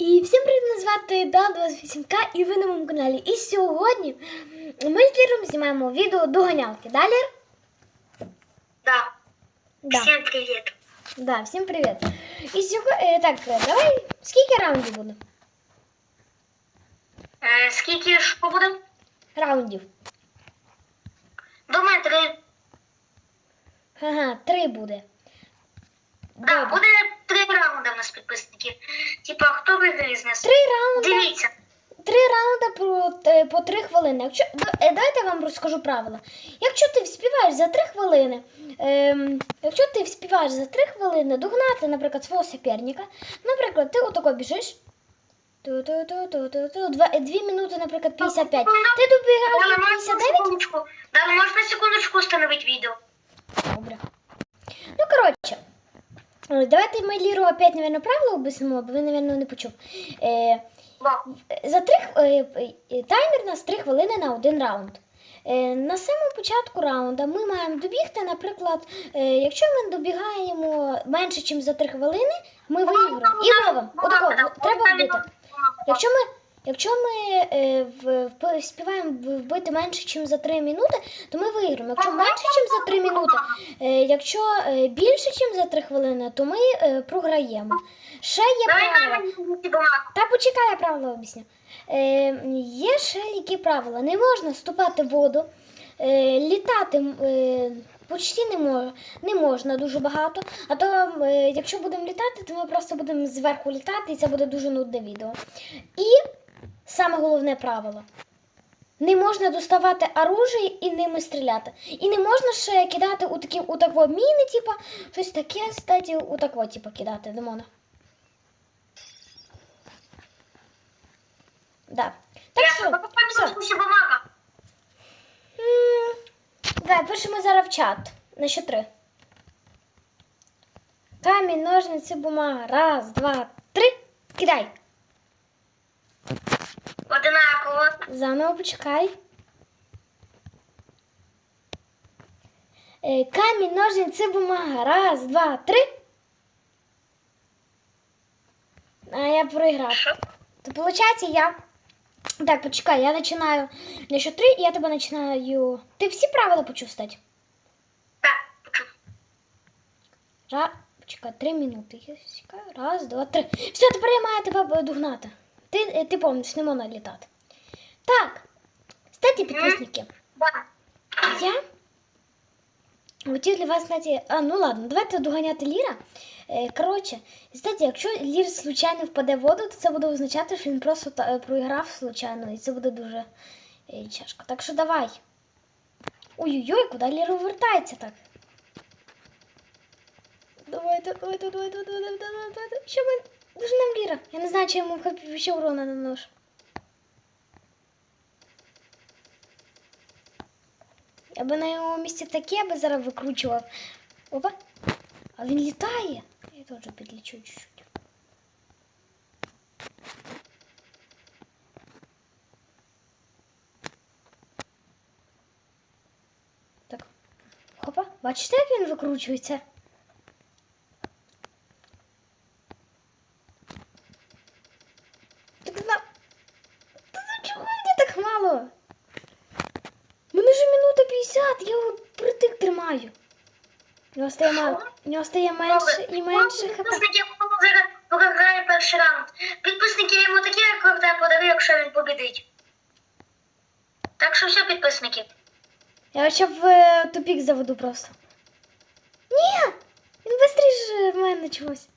І всім привіт, мене звати Да28К і ви на моєму каналі. І сьогодні ми з Ліром знімаємо відео доганялки. Да, Лір? Да. Да. Всем привет. Да, всім привіт. І сьогодні, так, е, давай, скільки раундів буде? Е, скільки ж буде? Раундів. Думаю, три. Ага, три буде. Да, Добре. буде раунди в нас підписники. Типа, хто виграє з нас? Три раунди. Дивіться. Три раунди про, е, по три хвилини. Якщо, да- е, давайте я вам розкажу правила. Якщо ти вспіваєш за три хвилини, ем, якщо ти вспіваєш за три хвилини догнати, наприклад, свого суперника, наприклад, ти отако біжиш. Два, дві минути, наприклад, 55. Ти добігаєш до можна 59? секундочку? Да, можна секундочку установити відео? Добре. Ну, коротше, давайте ми Ліру опять, наверное, правила об'яснимо, бо ви, наверное, не почув. Е, Да. За три е, е, таймер нас 3 хвилини на один раунд. Е, На самому початку раунду ми маємо добігти, наприклад, е, якщо ми добігаємо менше, ніж за 3 хвилини, ми виграємо. І ловимо. Отако, треба вбити. Якщо ми, якщо ми е, в, в, співаємо вбити менше, ніж за 3 минути, то ми виграємо. Якщо менше, ніж за 3 минути, е, якщо е, більше, ніж за 3 хвилини, то ми е, програємо. Ще є бумагу. Та почекай, я правила об'ясню. Е, є ще які правила. Не можна вступати в воду, е, літати е, почти не, мож, не можна дуже багато. А то, е, якщо будемо літати, то ми просто будемо зверху літати, і це буде дуже нудне відео. І саме головне правило. Не можна доставати оружие і ними стріляти. І не можна ще кидати у такі у такого міни, типа, щось таке, кстати, у такого, типа, кидати, не можна. Да. Так що, все. М, Давай, пишемо зараз в чат. На що три. Камінь, ножниці, бумага. Раз, два, три. Кидай. Одинаково. Заново почекай. Е, Камінь, ножниці, бумага. Раз, два, три. А я проіграв. Що? То получается я. Так, почекай, я начинаю на счет три, и я тебе начинаю. Ты все правила почув стать? Так, почув. Ра... Почекай, три минути. Раз, два, три. Все, тепер я маю тебе догнати. Ти, е, ти помниш, не можна літати. Так. Кстати, підписники. Я хотів для вас, знаєте, а, ну ладно, давайте доганяти Ліра. Е, Коротше, кстати, якщо Лір случайно впаде в воду, то це буде означати, що він просто е, проіграв случайно, і це буде дуже тяжко. Так що давай. Ой-ой-ой, куди Ліра вертається так? Давайте, давайте, давайте, давайте, давайте, давайте. Що ми... Дуже нам Ліра. Я не знаю, чи я йому хоч ще урона наношу. Я би на його місці таке би зараз викручував. Опа. А він літає. Я теж підлічу чуть-чуть. Так. Хопа. Бачите, як він викручується? притик тримаю. У нього стає мало. У нього стає менше і менше хп. Підписники, хто зараз програє перший раунд. Підписники я йому такі рекорди подарю, якщо він побідить. Так що все, підписники. Я ще в е, тупік заведу просто. Ні! Він швидше в мене чогось.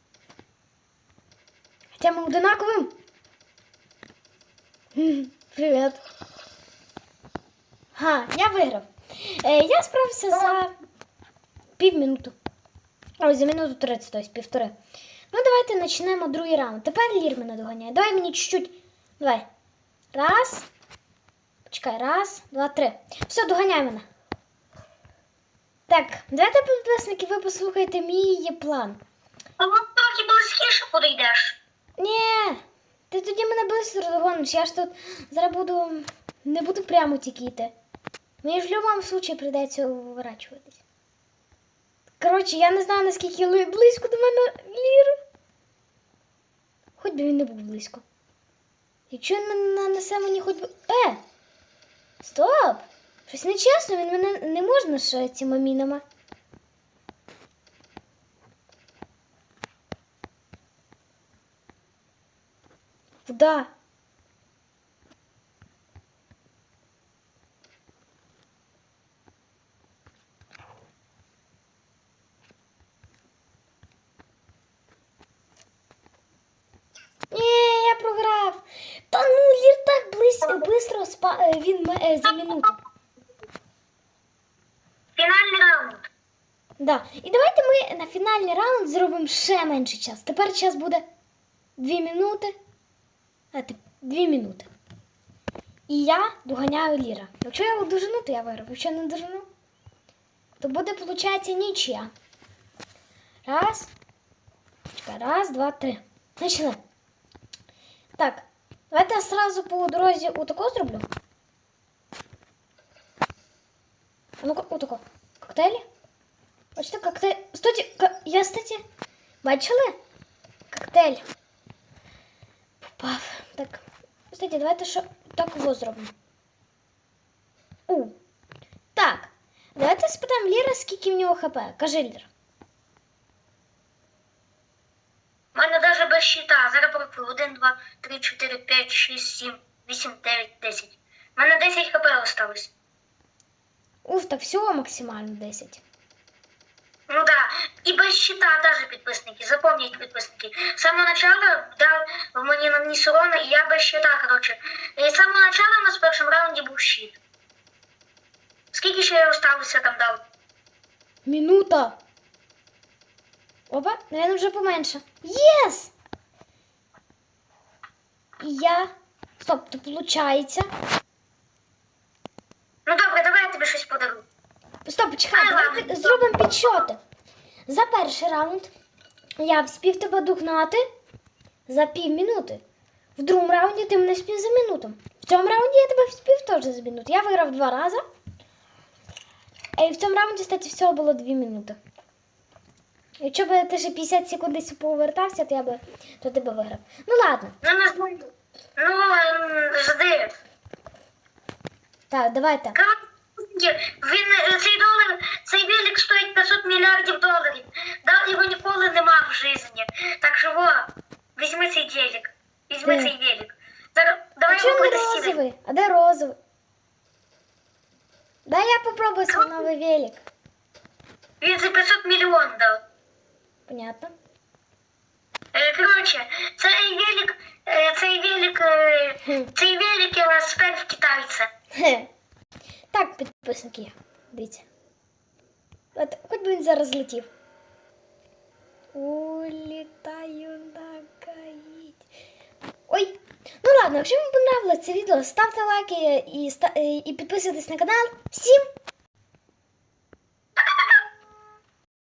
Хоча ми одинаковим. Хм, Привіт. Га, я виграв. Е, я справився за півмінуту. Ой, за минуту 30, тобто півтори. Ну, давайте почнемо другий раунд. Тепер Лір мене доганяє. Давай мені чуть-чуть. Давай. Раз. Почекай, раз, два, три. Все, доганяй мене. Так, давайте, підписники, ви послухайте мій план. А от трохи близькіше подійдеш. Ні, ти тоді мене близько догониш. Я ж тут зараз буду. Не буду прямо тільки йти. Мені ж в будь-якому випадку прийдеться уворачуватись. Коротше, я не знаю, наскільки ли- близько до мене лір. Хоч би він не був близько. Якщо він мене нанесе мені хоч би. Е! Стоп! Щось нечесно, він мене не можна ще цими мінами. Куда? Ні, я програв. Та ну, Лір так близько, бистро спа... е, він е, за минуту. Фінальний раунд. Да. І давайте ми на фінальний раунд зробимо ще менший час. Тепер час буде 2 минути. А, 2 минути. І я доганяю Ліра. Якщо я його дожену, то я виграв. Якщо не дожену, то буде, виходить, нічия. Раз. Раз, два, три. Почали. Так, давайте я сразу по дорозі отако зроблю. А Ну-ка, отако. Коктейлі. Бачите, коктейль. Стойте, ка- я, кстати, бачили? Коктейль. Попав. Так. Кстати, давайте ще так його зробимо. У. Так. Давайте спитаємо Ліра, скільки в нього хп. Кажи, Лір. У мене навіть без щита. Зараз порахую. 1, 2, 3, 4, 5, 6, 7, 8, 9, 10. У мене 10 хп осталось. Уф, так всього максимально 10. Ну да, и без щита даже підписники. Запомніть підписники. З самого начала дав мені наніс урона, і я без щита, коротше. І з самого начала у нас в першому раунді був щит. Скільки ще я осталося там дав? Минута. Опа, наверное, вже поменше. Єс! І я. Стоп, то получається. Ну добре, давай я тобі щось подарую. Стоп, почекай, Ай, давай зробимо підсчоти. За перший раунд я вспів тебе догнати за пів минути. В другому раунді ти мене спів за минуту. В цьому раунді я тебе вспів теж за минуту. Я виграв два рази. І в цьому раунді, кстати, всього було дві минути. Якщо б ти ще 50 секунд десь повертався, то я би то тебе виграв. Ну ладно. Ну не знаю. Ну, ем, жди. Так, давайте. Він е, цей долар, цей велик стоїть 500 мільярдів доларів. Да, його ніколи нема в житті. Так що во, візьми цей велик. Візьми цей велик. Зараз, давай А його розовий? А де розовий? Дай я попробую свій новий велик. Він за 500 мільйон дав. Понятно. Е, Коротше, цей велик, е, цей велик, е, Хм. цей велик я спер в китайця. Хе. Так, підписники, дивіться. От, хоч би він зараз летів. Улітаю на гаїть. Ой. Ну ладно, якщо вам понравилось це відео, ставте лайки і, ста- і підписуйтесь на канал. Всім